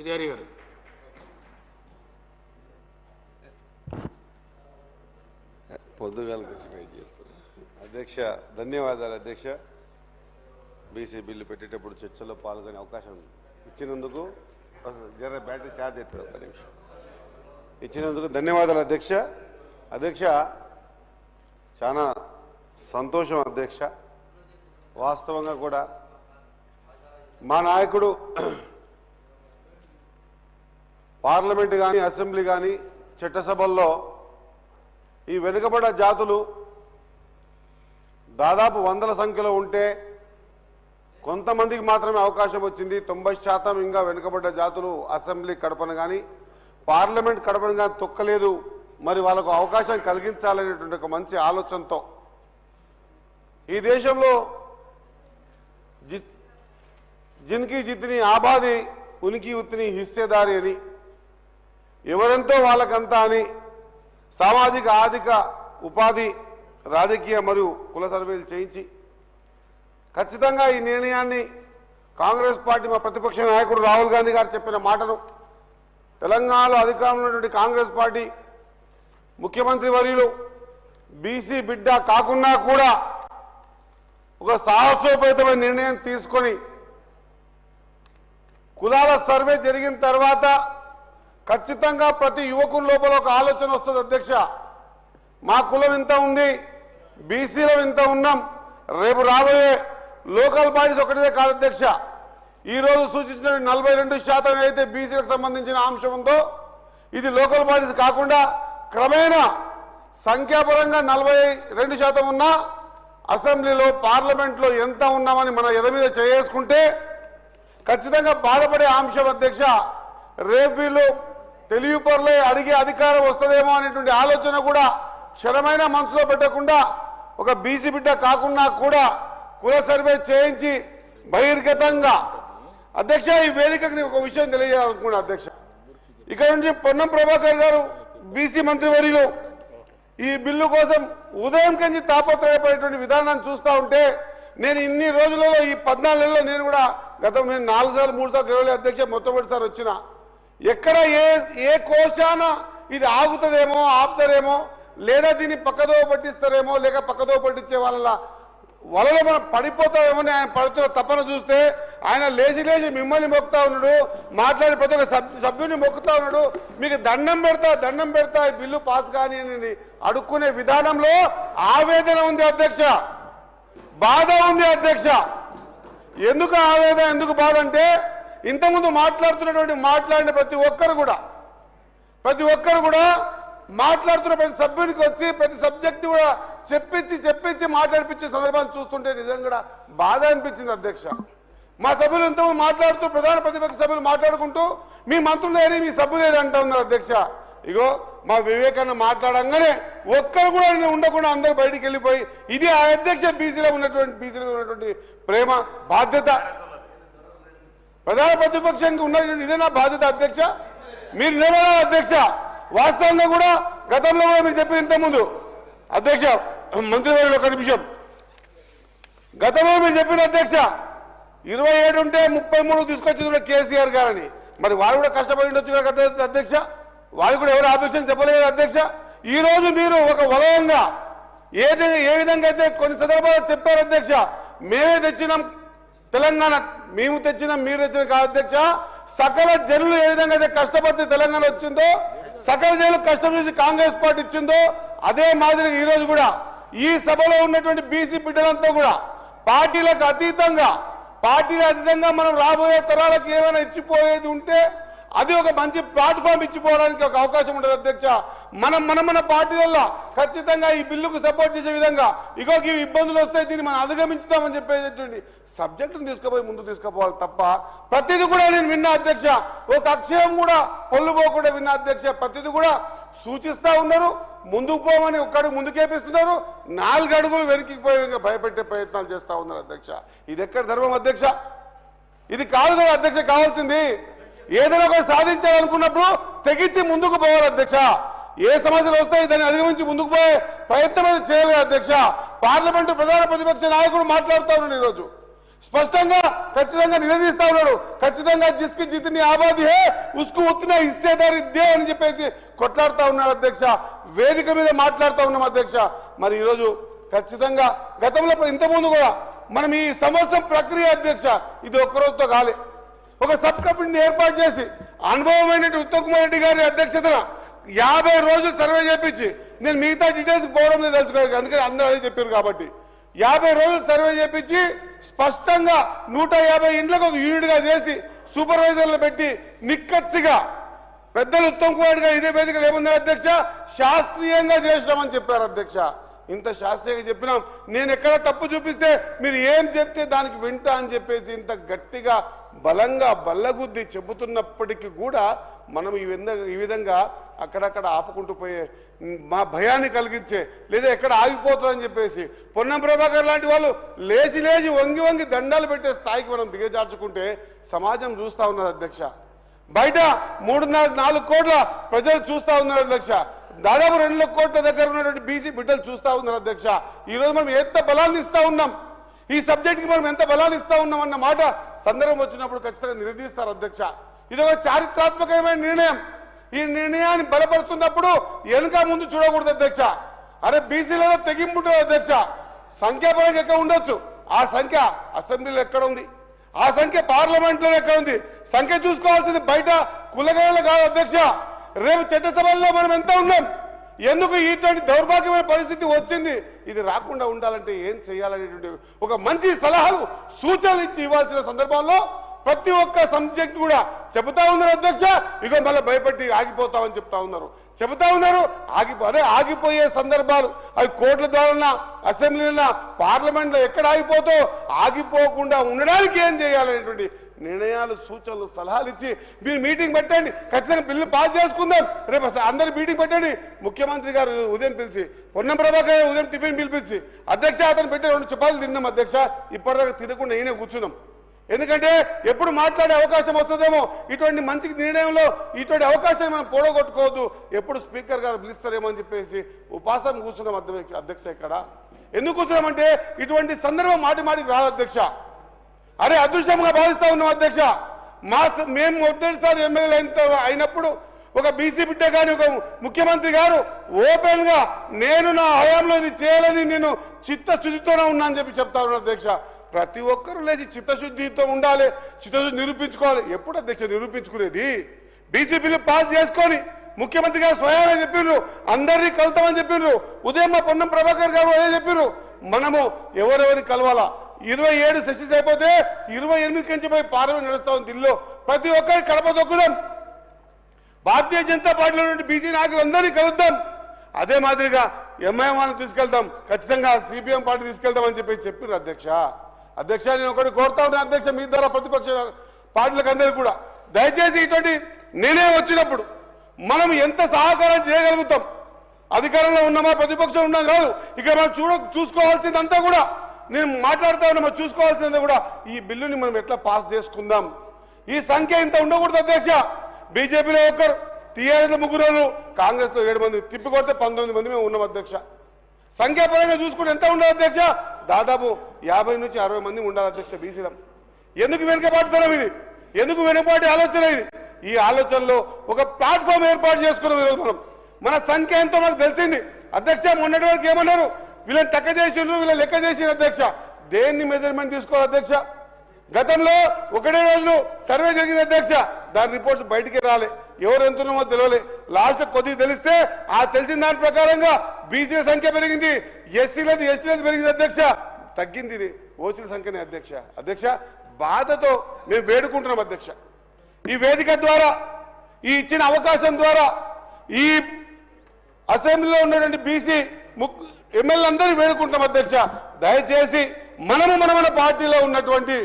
శ్రీహరి గారు. పొద్దుగాల వచ్చి వెయిట్ చేస్తారు అధ్యక్ష ధన్యవాదాలు అధ్యక్ష. బీసీ బిల్లు పెట్టేటప్పుడు చర్చలో పాల్గొనే అవకాశం ఇచ్చినందుకు జర బ్యాటరీ ఛార్జ్ అవుతుంది ఒక నిమిషం. ఇచ్చినందుకు ధన్యవాదాలు అధ్యక్ష. అధ్యక్ష చాలా సంతోషం అధ్యక్ష. వాస్తవంగా కూడా మా నాయకుడు పార్లమెంట్ కానీ అసెంబ్లీ కానీ చట్టసభల్లో ఈ వెనుకబడ్డ జాతులు దాదాపు వందల సంఖ్యలో ఉంటే కొంతమందికి మాత్రమే అవకాశం వచ్చింది. తొంభై శాతం ఇంకా వెనుకబడ్డ జాతులు అసెంబ్లీ కడపను కానీ పార్లమెంట్ కడపను కానీ తొక్కలేదు. మరి వాళ్ళకు అవకాశం కలిగించాలనేటువంటి ఒక మంచి ఆలోచనతో ఈ దేశంలో జి జిన్కి జిత్ని ఆబాది ఉనికి ఉత్తిని హిస్సేదారి అని ఎవరెంతో వాళ్ళకంతా అని సామాజిక ఆర్థిక ఉపాధి రాజకీయ మరియు కుల సర్వేలు చేయించి ఖచ్చితంగా ఈ నిర్ణయాన్ని కాంగ్రెస్ పార్టీ మా ప్రతిపక్ష నాయకుడు రాహుల్ గాంధీ గారు చెప్పిన మాటను తెలంగాణలో అధికారంలో ఉన్నటువంటి కాంగ్రెస్ పార్టీ ముఖ్యమంత్రి వర్యులు బీసీ బిడ్డ కాకున్నా కూడా ఒక సాహసోపేతమైన నిర్ణయం తీసుకొని కులాల సర్వే జరిగిన తర్వాత ఖచ్చితంగా ప్రతి యువకుల లోపల ఒక ఆలోచన వస్తుంది అధ్యక్ష. మా కులం ఇంత ఉంది బీసీలో ఇంత ఉన్నాం రేపు రాబోయే లోకల్ బాడీస్ ఒకటిదే కాదు అధ్యక్ష. ఈరోజు సూచించిన నలభై రెండు శాతం అయితే బీసీలకు సంబంధించిన అంశం ఉందో ఇది లోకల్ బాడీస్ కాకుండా క్రమేణా సంఖ్యాపరంగా నలభై రెండు శాతం ఉన్నా అసెంబ్లీలో పార్లమెంట్లో ఎంత ఉన్నామని మన ఎద మీద చేసుకుంటే ఖచ్చితంగా బాధపడే అంశం అధ్యక్ష. రేపు వీళ్ళు తెలియపరలే అడిగే అధికారం వస్తుందేమో అనేటువంటి ఆలోచన కూడా క్షణమైన మనసులో పెట్టకుండా ఒక బీసీ బిడ్డ కాకుండా కూడా కుల సర్వే చేయించి బహిర్గతంగా. అధ్యక్ష ఈ వేదికకు నేను ఒక విషయం తెలియజేయాలనుకున్నా అధ్యక్ష. ఇక్కడ నుంచి పొన్నం ప్రభాకర్ గారు బీసీ మంత్రివర్యులు ఈ బిల్లు కోసం ఉదయం కంచి తాపత్రయపడేటువంటి విధానాన్ని చూస్తూ ఉంటే నేను ఇన్ని రోజులలో ఈ పద్నాలుగు నేను కూడా గతం నేను నాలుగు సార్లు మూడు సార్లు ఇరవై అధ్యక్ష మొట్టమొదటిసారి వచ్చిన. ఎక్కడ ఏ ఏ కోశాన ఇది ఆగుతుందేమో ఆపుతారేమో లేదా దీన్ని పక్కదో పట్టిస్తారేమో లేక పక్కదో పట్టించే వాళ్ళ వలలో మనం పడిపోతామేమో అని ఆయన పడుతున్న తపన చూస్తే ఆయన లేచి లేచి మిమ్మల్ని మొక్కుతా ఉన్నాడు మాట్లాడి ప్రతి ఒక్క సభ్యుని మొక్కుతా ఉన్నాడు. మీకు దండం పెడతా దండం పెడతా ఈ బిల్లు పాస్ కానీ అని అడుక్కునే విధానంలో ఆవేదన ఉంది అధ్యక్ష. బాధ ఉంది అధ్యక్ష. ఎందుకు ఆవేదన ఎందుకు బాధ అంటే ఇంతకుముందు మాట్లాడుతున్నటువంటి మాట్లాడిన ప్రతి ఒక్కరు కూడా ప్రతి ఒక్కరు కూడా మాట్లాడుతున్న ప్రతి సభ్యునికి వచ్చి ప్రతి సబ్జెక్ట్ కూడా చెప్పించి చెప్పించి మాట్లాడిపించే సందర్భాన్ని చూస్తుంటే నిజంగా కూడా బాధ అనిపించింది అధ్యక్ష. మా సభ్యులు ఇంతకుముందు మాట్లాడుతూ ప్రధాన ప్రతిపక్ష సభ్యులు మాట్లాడుకుంటూ మీ మంత్రులు లేని మీ సభ్యులు లేని అంటా ఉన్నారు అధ్యక్ష. ఇగో మా వివేకాన్ని మాట్లాడంగానే ఒక్కరు కూడా ఉండకుండా అందరూ బయటికి వెళ్ళిపోయి ఇది ఆ అధ్యక్ష బీసీలో ఉన్నటువంటి బీసీలో ఉన్నటువంటి ప్రేమ బాధ్యత. ప్రధాన ప్రతిపక్షంగా ఉన్న ఇదే నా బాధ్యత అధ్యక్ష. మీరు నిలబడాలి అధ్యక్ష. వాస్తవంగా కూడా గతంలో కూడా మీరు చెప్పిన ఇంతకుముందు అధ్యక్ష మంత్రివర్యులు ఒక నిమిషం. గతంలో మీరు చెప్పిన అధ్యక్ష ఇరవై ఏడు ఉంటే ముప్పై మూడు తీసుకొచ్చింది కూడా కేసీఆర్ గారని. మరి వారు కూడా కష్టపడి ఉండొచ్చు కదా అధ్యక్ష? వారు కూడా ఎవరు ఆపేక్షణ చెప్పలేదు అధ్యక్ష? ఈ రోజు మీరు ఒక వలయంగా ఏది ఏ విధంగా అయితే కొన్ని సందర్భాలు చెప్పారు అధ్యక్ష మేమే తెచ్చినాం తెలంగాణ మేము తెచ్చినాం మీరు తెచ్చిన కాదు అధ్యక్ష. సకల జనులు ఏ విధంగా అయితే కష్టపడితే తెలంగాణ వచ్చిందో సకల జనులు కష్టం చేసి కాంగ్రెస్ పార్టీ ఇచ్చిందో అదే మాదిరిగా ఈ రోజు కూడా ఈ సభలో ఉన్నటువంటి బీసీ బిడ్డలంతా కూడా పార్టీలకు అతీతంగా పార్టీలకు అతీతంగా మనం రాబోయే తరాలకు ఏమైనా ఇచ్చిపోయేది ఉంటే అది ఒక మంచి ప్లాట్ఫామ్ ఇచ్చిపోవడానికి ఒక అవకాశం ఉంటుంది అధ్యక్ష. మనం మన మన పార్టీలలో ఖచ్చితంగా ఈ బిల్లుకు సపోర్ట్ చేసే విధంగా ఇగో ఇవి ఇబ్బందులు వస్తాయి దీన్ని మనం అధిగమించుతామని చెప్పేటువంటి సబ్జెక్టును తీసుకుపోయి ముందు తీసుకుపోవాలి తప్ప ప్రతిది కూడా నేను విన్నా అధ్యక్ష. ఒక అక్షయం కూడా పొల్లుపోకుండా విన్నా అధ్యక్ష. ప్రతిది కూడా సూచిస్తా ఉన్నారు ముందుకు పోమని ఒక్కడు ముందుకేపిస్తున్నారు నాలుగు అడుగులు వెనక్కి పోయి భయపెట్టే ప్రయత్నాలు చేస్తా ఉన్నారు అధ్యక్ష. ఇది ఎక్కడ ధర్మం అధ్యక్ష? ఇది కాదు కదా అధ్యక్ష కావాల్సింది. ఏదైనా ఒకటి సాధించాలనుకున్నప్పుడు తెగించి ముందుకు పోవాలి అధ్యక్ష. ఏ సమస్యలు వస్తాయి దాన్ని అధిగమించి ముందుకు పోయే ప్రయత్నం అయితే చేయలేదు అధ్యక్ష. పార్లమెంటు ప్రధాన ప్రతిపక్ష నాయకుడు మాట్లాడుతూ ఉన్నాడు ఈరోజు. స్పష్టంగా ఖచ్చితంగా నిలదీస్తా ఉన్నాడు. ఖచ్చితంగా జిస్కి జితిని ఆబాది హే ఉసుకు ఉత్తిన ఇచ్చేదారి దే అని చెప్పేసి కొట్లాడుతూ ఉన్నాడు అధ్యక్ష. వేదిక మీద మాట్లాడుతూ ఉన్నాం అధ్యక్ష. మరి ఈరోజు ఖచ్చితంగా గతంలో ఇంతకుముందు కూడా మనం ఈ సంవత్సరం ప్రక్రియ అధ్యక్ష ఇది ఒక్కరోజుతో కాలే. ఒక సబ్ కమిటీని ఏర్పాటు చేసి అనుభవమైన ఉత్తమ్ కుమార్ రెడ్డి గారి అధ్యక్షతన యాభై రోజులు సర్వే చేపించి నేను మిగతా డీటెయిల్స్ పోవడం లేదు తెలుసుకోలేదు అందుకని అందరూ అదే చెప్పారు కాబట్టి. యాభై రోజులు సర్వే చేపించి స్పష్టంగా నూట యాభై ఇండ్లకు ఒక యూనిట్గా చేసి సూపర్వైజర్లు పెట్టి నిక్కచ్చిగా పెద్దలు ఉత్తమ్ కుమార్ గారు ఇదే వేదికలు ఏముందని అధ్యక్ష? శాస్త్రీయంగా చేస్తామని చెప్పారు అధ్యక్ష. ఇంత శాస్త్రీయంగా చెప్పినాం. నేను ఎక్కడ తప్పు చూపిస్తే మీరు ఏం చెప్తే దానికి వింటా అని చెప్పేసి ఇంత గట్టిగా బలంగా బల్లగుద్ది చెబుతున్నప్పటికీ కూడా మనం ఈ విధంగా ఈ విధంగా అక్కడక్కడ ఆపుకుంటూ పోయే మా భయాన్ని కలిగించే లేదా ఎక్కడ ఆగిపోతుందని చెప్పేసి పొన్నం ప్రభాకర్ లాంటి వాళ్ళు లేచి లేచి వంగి వంగి దండాలు పెట్టే స్థాయికి మనం దిగజార్చుకుంటే సమాజం చూస్తా ఉన్నది అధ్యక్ష. బయట మూడున్నర నాలుగు కోట్ల ప్రజలు చూస్తా ఉన్నారు అధ్యక్ష. దాదాపు రెండు కోట్ల దగ్గర ఉన్నటువంటి బీసీ బిడ్డలు చూస్తూ ఉన్నారు అధ్యక్ష. ఈరోజు మనం ఎంత బలాన్ని ఇస్తూ ఉన్నాం? ఈ సబ్జెక్ట్కి మనం ఎంత బలాన్ని ఇస్తూ ఉన్నాం అన్న మాట సందర్భం వచ్చినప్పుడు ఖచ్చితంగా నిలదీస్తారు అధ్యక్ష. ఇది ఒక చారిత్రాత్మకమైన నిర్ణయం. ఈ నిర్ణయాన్ని బలపడుతున్నప్పుడు వెనుక ముందు చూడకూడదు అధ్యక్ష. అరే బీసీలలో తెగింపు ఉంటుంది అధ్యక్ష. సంఖ్యాపరంగా ఎక్కడ ఉండొచ్చు? ఆ సంఖ్య అసెంబ్లీలో ఎక్కడ ఉంది? ఆ సంఖ్య పార్లమెంట్లో ఎక్కడ ఉంది? సంఖ్య చూసుకోవాల్సింది బయట కులగణలు కాదు అధ్యక్ష. రేపు చట్టసభల్లో మనం ఎంత ఉన్నాం? ఎందుకు ఇటువంటి దౌర్భాగ్యమైన పరిస్థితి వచ్చింది? ఇది రాకుండా ఉండాలంటే ఏం చేయాలనేటువంటి ఒక మంచి సలహాలు సూచనలు ఇచ్చి ఇవ్వాల్సిన సందర్భంలో ప్రతి ఒక్క సబ్జెక్ట్ కూడా చెబుతా ఉన్నారు అధ్యక్ష. ఇగో మళ్ళీ భయపెట్టి ఆగిపోతామని చెప్తా ఉన్నారు. చెబుతా ఉన్నారు ఆగిపో ఆగిపోయే సందర్భాలు అవి కోర్టుల ద్వారా అసెంబ్లీలో పార్లమెంట్లో ఎక్కడ ఆగిపోతో ఆగిపోకుండా ఉండడానికి ఏం చేయాలనేటువంటి నిర్ణయాలు సూచనలు సలహాలు ఇచ్చి మీరు మీటింగ్ పెట్టండి. ఖచ్చితంగా బిల్లు పాస్ చేసుకుందాం. రేపు అందరు మీటింగ్ పెట్టండి. ముఖ్యమంత్రి గారు ఉదయం పిలిచి పొన్నం ప్రభాకర్ ఉదయం టిఫిన్ పిలిపించి అధ్యక్ష అతను పెట్టి రెండు చపాలు తిన్నాం అధ్యక్ష. ఇప్పటిదాకా తినకుండా నేనే కూర్చున్నాం. ఎందుకంటే ఎప్పుడు మాట్లాడే అవకాశం వస్తుందేమో ఇటువంటి మంచి నిర్ణయంలో ఇటువంటి అవకాశాన్ని మనం పోడగొట్టుకోవద్దు. ఎప్పుడు స్పీకర్ గారు పిలుస్తారేమో అని చెప్పేసి ఉపాసం కూర్చున్నాం అధ్యక్ష అధ్యక్ష ఇక్కడ. ఎందుకు కూర్చున్నామంటే ఇటువంటి సందర్భం మాటి మాటికి రాదు అధ్యక్ష. అరే అదృష్టంగా భావిస్తా ఉన్నాం అధ్యక్ష. మా మేము మొదటిసారి ఎమ్మెల్యే అయిన అయినప్పుడు ఒక బీసీ బిడ్డ కానీ ఒక ముఖ్యమంత్రి గారు ఓపెన్గా నేను నా హయాంలో ఇది చేయాలని నేను చిత్తశుద్ధితోనే ఉన్నా అని చెప్పి చెప్తా ఉన్నాను అధ్యక్ష. ప్రతి ఒక్కరూ లేచి చిత్తశుద్ధితో ఉండాలి చిత్తశుద్ధి నిరూపించుకోవాలి. ఎప్పుడు అధ్యక్ష నిరూపించుకునేది? బీసీ బిల్లు పాస్ చేసుకొని ముఖ్యమంత్రి గారు స్వయానే చెప్పిండ్రు అందరినీ కలుతామని చెప్పిండ్రు ఉదయం మా పొన్నం ప్రభాకర్ గారు అదే చెప్పిండ్రు మనము ఎవరెవరిని కలవాలా? ఇరవై ఏడు సెషన్స్ అయిపోతే ఇరవై ఎనిమిది కంచి పోయి పార్లమెంట్ నడుస్తా ఉంది ఢిల్లీలో. ప్రతి ఒక్కరి కడప దొక్కుదాం భారతీయ జనతా పార్టీలో నుండి బీసీ నాయకులందరినీ కలుద్దాం. అదే మాదిరిగా ఎంఐఎం వాళ్ళని తీసుకెళ్తాం. ఖచ్చితంగా సిపిఎం పార్టీ తీసుకెళ్తామని చెప్పి చెప్పారు అధ్యక్ష. అధ్యక్ష నేను ఒకటి కోరుతా ఉన్నాను అధ్యక్ష మీ ద్వారా ప్రతిపక్ష పార్టీలకు అందరికీ కూడా. దయచేసి ఇటువంటి నేనే వచ్చినప్పుడు మనం ఎంత సహకారం చేయగలుగుతాం? అధికారంలో ఉన్నామా ప్రతిపక్షం ఉన్నాం కాదు. ఇక మనం చూడ చూసుకోవాల్సిందంతా కూడా నేను మాట్లాడుతా ఉన్నా మనం చూసుకోవాల్సింది కూడా. ఈ బిల్లుని మనం ఎట్లా పాస్ చేసుకుందాం? ఈ సంఖ్య ఇంత ఉండకూడదు అధ్యక్ష. బీజేపీలో ఒకరు టీఆర్ఎస్ ముగ్గురు కాంగ్రెస్లో ఏడు మంది. తిప్పి కొడితే పంతొమ్మిది మంది మేము ఉన్నాం అధ్యక్ష. సంఖ్యాపరంగా చూసుకుంటే ఎంత ఉండాలి అధ్యక్ష? దాదాపు యాభై నుంచి అరవై మంది ఉండాలి అధ్యక్ష బీసీలం. ఎందుకు వెనుకబాటుతనం ఇది? ఎందుకు వెనుకబాటు ఆలోచన ఇది? ఈ ఆలోచనలో ఒక ప్లాట్ఫామ్ ఏర్పాటు చేసుకున్నాం ఈరోజు మనం. మన సంఖ్య ఎంతో మనకు తెలిసింది. అధ్యక్ష మొన్నటి వరకు ఏమన్నారు? వీళ్ళని టక్క చేసిండ్రు వీళ్ళని లెక్క చేసిన అధ్యక్ష. దేన్ని మెజర్మెంట్ తీసుకోవాలి అధ్యక్ష? గతంలో ఒకటే రోజులు సర్వే జరిగింది అధ్యక్ష. దాని రిపోర్ట్స్ బయటికి రాలే. ఎవరు ఎంత ఉన్నామో తెలియలే లాస్ట్ కొద్దిగా తెలిస్తే ఆ తెలిసిన దాని ప్రకారంగా బీసీల సంఖ్య పెరిగింది. ఎస్సీలది ఎస్టీలది పెరిగింది అధ్యక్ష. తగ్గింది ఇది. ఓసీల సంఖ్యనే అధ్యక్ష. అధ్యక్ష బాధతో మేము వేడుకుంటున్నాం అధ్యక్ష. ఈ వేదిక ద్వారా ఈ ఇచ్చిన అవకాశం ద్వారా ఈ అసెంబ్లీలో ఉన్నటువంటి బీసీ ముక్ ఎమ్మెల్యే వేడుకుంటాం అధ్యక్ష. దయచేసి మనము మన మన పార్టీలో ఉన్నటువంటి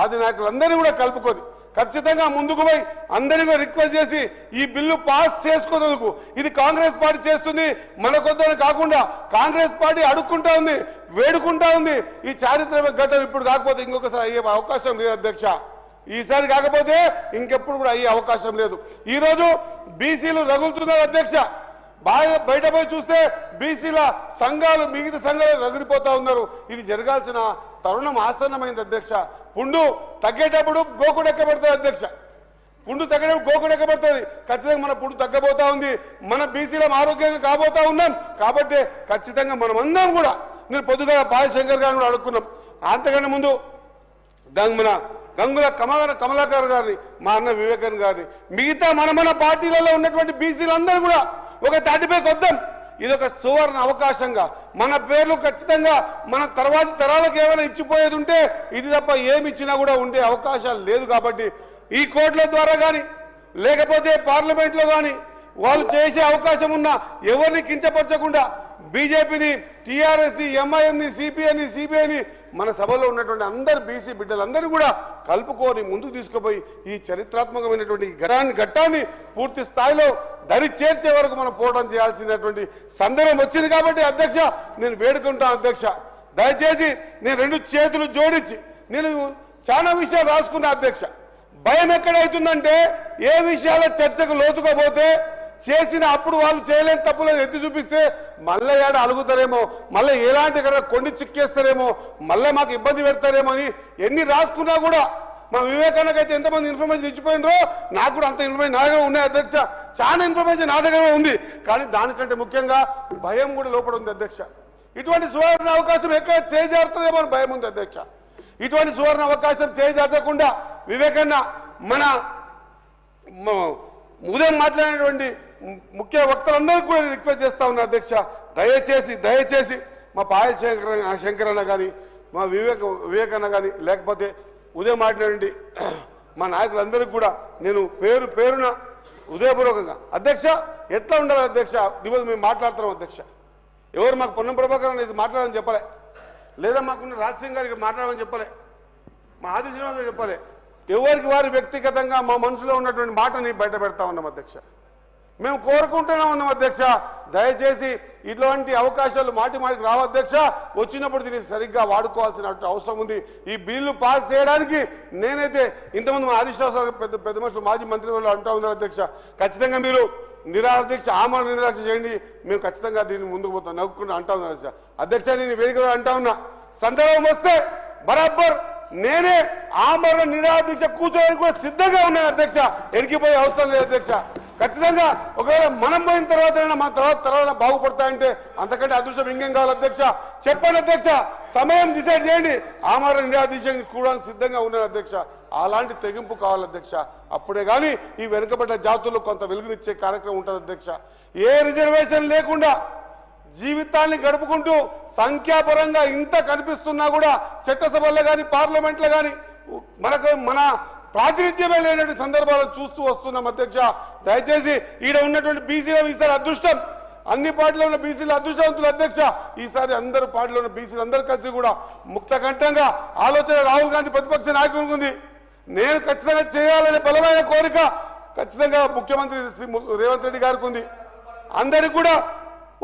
ఆది నాయకులందరినీ కూడా కలుపుకొని ఖచ్చితంగా ముందుకు పోయి అందరినీ కూడా రిక్వెస్ట్ చేసి ఈ బిల్లు పాస్ చేసుకోనందుకు ఇది కాంగ్రెస్ పార్టీ చేస్తుంది మన కొద్దని కాకుండా కాంగ్రెస్ పార్టీ అడుక్కుంటా ఉంది వేడుకుంటా ఉంది. ఈ చారిత్రక ఘటన ఇప్పుడు కాకపోతే ఇంకొకసారి అయ్యే అవకాశం లేదు అధ్యక్ష. ఈసారి కాకపోతే ఇంకెప్పుడు కూడా అయ్యే అవకాశం లేదు. ఈరోజు బీసీలు రగులుతున్నారు అధ్యక్ష. బాగా బయట పోయి చూస్తే బీసీల సంఘాలు మిగతా సంఘాలు రగిలిపోతా ఉన్నారు. ఇది జరగాల్సిన తరుణం ఆసన్నమైంది అధ్యక్ష. పుండు తగ్గేటప్పుడు గోకుడు ఎక్కబడుతుంది అధ్యక్ష. పుండు తగ్గేటప్పుడు గోకుడు ఎక్కబడుతుంది ఖచ్చితంగా మన పుండు తగ్గబోతా ఉంది. మన బీసీలో ఆరోగ్యంగా కాబోతా ఉన్నాం. కాబట్టి ఖచ్చితంగా మనం అందరం కూడా నేను పొద్దుగా బాలశంకర్ గారిని కూడా అడుక్కున్నాం. అంతకంటే ముందు గంగ్ మన గంగుల కమల కమలాకర్ గారిని మా అన్న వివేకన్ గారిని మిగతా మన మన పార్టీలలో ఉన్నటువంటి బీసీలందరూ కూడా ఒక తాటిపైకి వద్దాం ఇది ఒక సువర్ణ అవకాశంగా. మన పేర్లు ఖచ్చితంగా మన తర్వాత తరాలకు ఏమైనా ఇచ్చిపోయేది ఉంటే ఇది తప్ప ఏమి ఇచ్చినా కూడా ఉండే అవకాశాలు లేదు కాబట్టి ఈ కోర్టుల ద్వారా కానీ లేకపోతే పార్లమెంట్లో కానీ వాళ్ళు చేసే అవకాశం ఉన్నా ఎవరిని కించపరచకుండా బీజేపీని టీఆర్ఎస్ని ఎంఐఎంని సిపిఐని సిబిఐని మన సభలో ఉన్నటువంటి అందరు బీసీ బిడ్డలందరూ కూడా కలుపుకొని ముందుకు తీసుకుపోయి ఈ చరిత్రాత్మకమైనటువంటి ఘటాన్ని ఘట్టాన్ని పూర్తి స్థాయిలో దరి చేర్చే వరకు మనం పోవడం చేయాల్సినటువంటి సందర్భం వచ్చింది కాబట్టి అధ్యక్ష నేను వేడుకుంటాను అధ్యక్ష. దయచేసి నేను రెండు చేతులు జోడించి నేను చాలా విషయాలు రాసుకున్నా అధ్యక్ష. భయం ఎక్కడైతుందంటే ఏ విషయాల చర్చకు లోతుకపోతే చేసిన అప్పుడు వాళ్ళు చేయలేని తప్పులేదు ఎత్తి చూపిస్తే మళ్ళీ ఏడ అలుగుతారేమో మళ్ళీ ఎలాంటి ఇక్కడ కొండి చిక్కేస్తారేమో మళ్ళీ మాకు ఇబ్బంది పెడతారేమో అని ఎన్ని రాసుకున్నా కూడా మా వివేకానందకైతే ఎంతమంది ఇన్ఫర్మేషన్ ఇచ్చిపోయినరో నాకు కూడా అంత ఇన్ఫర్మేషన్ నా దగ్గర ఉన్నాయి అధ్యక్ష. చాలా ఇన్ఫర్మేషన్ నా దగ్గర ఉంది. కానీ దానికంటే ముఖ్యంగా భయం కూడా లోపల ఉంది అధ్యక్ష. ఇటువంటి సువర్ణ అవకాశం ఎక్కడ చేజారుతుందేమో అని భయం ఉంది అధ్యక్ష. ఇటువంటి సువర్ణ అవకాశం చేజార్చకుండా వివేకన్న మన ఉదయం మాట్లాడినటువంటి ము- ముఖ్య వక్తలందరికీ కూడా రిక్వెస్ట్ చేస్తా ఉన్నా అధ్యక్ష. దయచేసి దయచేసి మా పాయల్ శంకర శంకరన్న కానీ మా వివేక వివేకన్న కానీ లేకపోతే ఉదయం మాట్లాడండి మా నాయకులందరికీ కూడా నేను పేరు పేరున ఉదయపూర్వకంగా అధ్యక్ష ఎట్లా ఉండాలి అధ్యక్ష? ఈరోజు మేము మాట్లాడుతున్నాం అధ్యక్ష. ఎవరు మాకు పొన్నం ప్రభాకర్ ఇది మాట్లాడమని చెప్పలే. లేదా మాకున్న రాజసింగ్ గారికి మాట్లాడమని చెప్పలే. మా ఆది శ్రీనివాసరావు చెప్పాలి. ఎవరికి వారు వ్యక్తిగతంగా మా మనసులో ఉన్నటువంటి మాటని బయట పెడతా ఉన్నాం అధ్యక్ష. మేము కోరుకుంటూనే ఉన్నాం అధ్యక్ష. దయచేసి ఇటువంటి అవకాశాలు మాటి మాటికి రావు అధ్యక్ష. వచ్చినప్పుడు దీన్ని సరిగ్గా వాడుకోవాల్సిన అవసరం ఉంది. ఈ బిల్లు పాస్ చేయడానికి నేనైతే ఇంతమంది మా హరీష్ పెద్ద పెద్ద మనుషులు మాజీ మంత్రి వాళ్ళు ఉన్నారు అధ్యక్ష. ఖచ్చితంగా మీరు నిరాదీక్ష ఆమరణ నిరాదీక్ష చేయండి. మేము ఖచ్చితంగా దీన్ని ముందుకు పోతాం. నవ్వుకుంటూ అంటా ఉన్నారు అధ్యక్ష. అధ్యక్ష నేను వేదిక అంటా ఉన్నా. సందర్భం వస్తే బరాబర్ నేనే ఆమరణ నిరాదీక్ష కూర్చోవడానికి కూడా సిద్ధంగా ఉన్నాను అధ్యక్ష. ఎరికిపోయే అవసరం లేదు అధ్యక్ష. ఖచ్చితంగా ఒకవేళ మనం పోయిన తర్వాత మన తర్వాత తర్వాత బాగుపడతాయంటే అంతకంటే అదృష్టం ఇంకేం కావాలి అధ్యక్ష? చెప్పండి అధ్యక్ష. సమయం డిసైడ్ చేయండి. ఆమరణ నిరాదీక్ష కూడా సిద్ధంగా ఉన్నాను అధ్యక్ష. అలాంటి తెగింపు కావాలి అధ్యక్ష. అప్పుడే కానీ ఈ వెనుకబడ్డ జాతుల్లో కొంత వెలుగునిచ్చే కార్యక్రమం ఉంటుంది అధ్యక్ష. ఏ రిజర్వేషన్ లేకుండా జీవితాన్ని గడుపుకుంటూ సంఖ్యాపరంగా ఇంత కనిపిస్తున్నా కూడా చట్టసభల్లో కానీ పార్లమెంట్లో కానీ మనకు మన ప్రాతినిధ్యమే లేనటువంటి సందర్భాలు చూస్తూ వస్తున్నాం అధ్యక్ష. దయచేసి ఈడ ఉన్నటువంటి బీసీల ఈసారి అదృష్టం. అన్ని పార్టీలో ఉన్న బీసీల అదృష్టవంతులు అధ్యక్ష. ఈసారి అందరు పార్టీలో ఉన్న బీసీలు అందరు కలిసి కూడా ముక్త కంఠంగా ఆలోచన రాహుల్ గాంధీ ప్రతిపక్ష నాయకునికి ఉంది. నేను ఖచ్చితంగా చేయాలనే బలమైన కోరిక ఖచ్చితంగా ముఖ్యమంత్రి శ్రీ రేవంత్ రెడ్డి గారికి ఉంది. అందరికి కూడా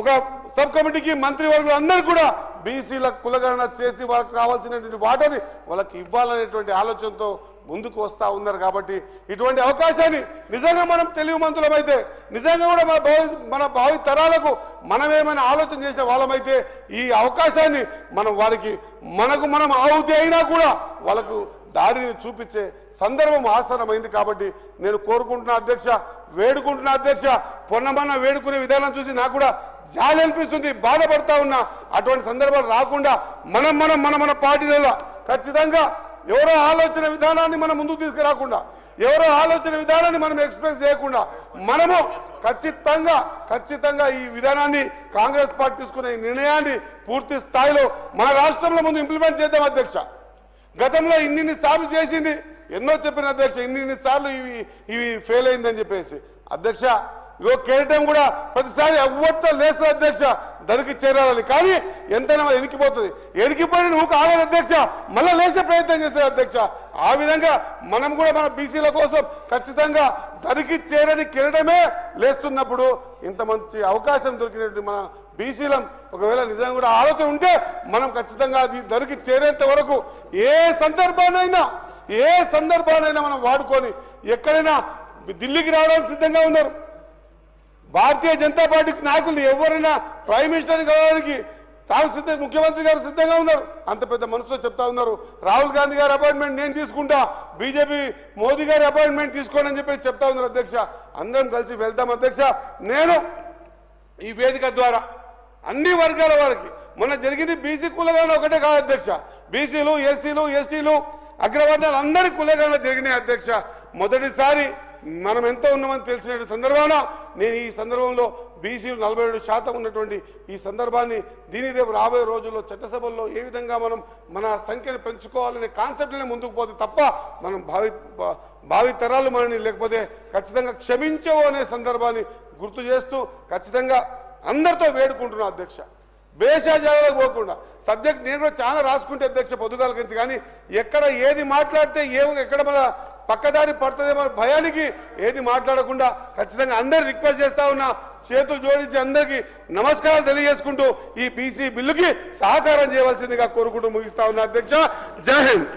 ఒక సబ్ కమిటీకి మంత్రివర్గులు అందరూ కూడా బీసీల కులగణన చేసి వాళ్ళకి కావాల్సినటువంటి వాటని వాళ్ళకి ఇవ్వాలనేటువంటి ఆలోచనతో ముందుకు వస్తూ ఉన్నారు కాబట్టి ఇటువంటి అవకాశాన్ని నిజంగా మనం తెలివిమంతులమైతే నిజంగా కూడా మన భావి మన భావి తరాలకు మనమేమైనా ఆలోచన చేసిన వాళ్ళమైతే ఈ అవకాశాన్ని మనం వారికి మనకు మనం ఆహుతి అయినా కూడా వాళ్ళకు దారిని చూపించే సందర్భం ఆసనమైంది కాబట్టి నేను కోరుకుంటున్న అధ్యక్ష వేడుకుంటున్న అధ్యక్ష పొన్నమన్న వేడుకునే విధానం చూసి నాకు కూడా జాలి అనిపిస్తుంది బాధపడతా ఉన్నా. అటువంటి సందర్భాలు రాకుండా మనం మనం మన మన పార్టీలలో ఖచ్చితంగా ఎవరో ఆలోచన విధానాన్ని మనం ముందుకు తీసుకురాకుండా ఎవరో ఆలోచన విధానాన్ని మనం ఎక్స్ప్రెస్ చేయకుండా మనము ఖచ్చితంగా ఖచ్చితంగా ఈ విధానాన్ని కాంగ్రెస్ పార్టీ తీసుకునే నిర్ణయాన్ని పూర్తి స్థాయిలో మన రాష్ట్రంలో ముందు ఇంప్లిమెంట్ చేద్దాం అధ్యక్ష. గతంలో ఇన్నిన్ని సార్లు చేసింది ఎన్నో చెప్పిన అధ్యక్ష ఇన్నిన్ని సార్లు ఇవి ఇవి ఫెయిల్ అయిందని చెప్పేసి. అధ్యక్ష ఇగో కేరటం కూడా ప్రతిసారి ఎవ్వరితో లేస్తుంది అధ్యక్ష దరికి చేరాలని. కానీ ఎంతైనా ఎనికిపోతుంది. ఎనికిపోయిన నువ్వు కావాలి అధ్యక్ష మళ్ళీ లేచే ప్రయత్నం చేశారు అధ్యక్ష. ఆ విధంగా మనం కూడా మన బీసీల కోసం ఖచ్చితంగా దరికి చేరని కిరటమే లేస్తున్నప్పుడు ఇంత మంచి అవకాశం దొరికినటువంటి మన బీసీలం ఒకవేళ నిజంగా కూడా ఆలోచన ఉంటే మనం ఖచ్చితంగా అది దరికి చేరేంత వరకు ఏ సందర్భానైనా ఏ సందర్భానైనా మనం వాడుకొని ఎక్కడైనా ఢిల్లీకి రావడానికి సిద్ధంగా ఉన్నారు. భారతీయ జనతా పార్టీ నాయకులు ఎవరైనా ప్రైమ్ మినిస్టర్ని కలవడానికి తాను సిద్ధ ముఖ్యమంత్రి గారు సిద్ధంగా ఉన్నారు. అంత పెద్ద మనసుతో చెప్తా ఉన్నారు. రాహుల్ గాంధీ గారి అపాయింట్మెంట్ నేను తీసుకుంటా బీజేపీ మోదీ గారి అపాయింట్మెంట్ తీసుకోండి అని చెప్పి చెప్తా ఉన్నారు అధ్యక్ష. అందరం కలిసి వెళ్తాం అధ్యక్ష. నేను ఈ వేదిక ద్వారా అన్ని వర్గాల వారికి మొన్న జరిగింది బీసీ కులగానే ఒకటే కాదు అధ్యక్ష. బీసీలు ఎస్సీలు ఎస్టీలు అగ్రవర్ణాలు అందరి కులగానే జరిగినాయి అధ్యక్ష. మొదటిసారి మనం ఎంత ఉన్నామని తెలిసిన సందర్భాన నేను ఈ సందర్భంలో బీసీలు నలభై ఏడు శాతం ఉన్నటువంటి ఈ సందర్భాన్ని దీని రేపు రాబోయే రోజుల్లో చట్టసభల్లో ఏ విధంగా మనం మన సంఖ్యను పెంచుకోవాలనే కాన్సెప్ట్నే ముందుకు పోతే తప్ప మనం భావి భావి తరాలు మనని లేకపోతే ఖచ్చితంగా క్షమించవు అనే సందర్భాన్ని గుర్తు చేస్తూ ఖచ్చితంగా అందరితో వేడుకుంటున్నాం అధ్యక్ష. భేషాజాలకు పోకుండా. సబ్జెక్ట్ నేను కూడా చాలా రాసుకుంటే అధ్యక్ష పొద్దుగాల గురించి కానీ ఎక్కడ ఏది మాట్లాడితే ఏ ఎక్కడ మన పక్కదారి పడుతుంది మన భయానికి ఏది మాట్లాడకుండా ఖచ్చితంగా అందరు రిక్వెస్ట్ చేస్తా ఉన్నా చేతులు జోడించి అందరికీ నమస్కారాలు తెలియజేసుకుంటూ ఈ బీసీ బిల్లుకి సహకారం చేయవలసిందిగా కోరుకుంటూ ముగిస్తా ఉన్నా అధ్యక్ష. జై హింద్.